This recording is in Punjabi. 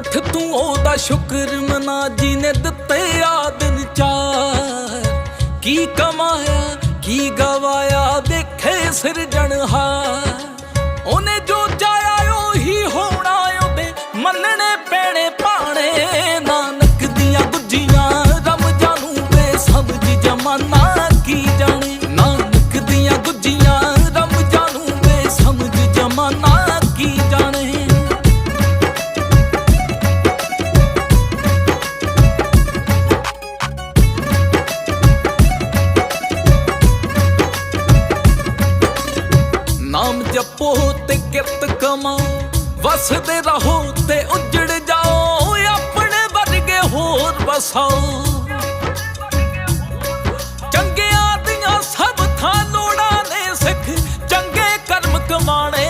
ਉੱਠ ਤੂੰ ਉਹਦਾ ਸ਼ੁਕਰ ਮਨਾ ਜੀ ਨੇ ਦਿੱਤੇ ਆ ਦਿਨ ਚਾਰ। ਕੀ ਕਮਾਇਆ, ਕੀ ਗਵਾਇਆ, ਦੇਖੇ ਸਿਰਜਣਹਾਰ ਜਪੋ ਤੇ ਕਿਰਤ ਕਮਾ ਵਸਦੇ ਰਹੋ ਤੇ ਉੱਜੜ ਜਾਓ, ਆਪਣੇ ਵਰਗੇ ਹੋਰ ਵਸਾਓ। ਚੰਗਿਆਂ ਦੀਆਂ ਸਭ ਥਾਂ ਲੋੜਾਂ ਨੇ ਸਿੱਖ, ਚੰਗੇ ਕਰਮ ਕਮਾਣੇ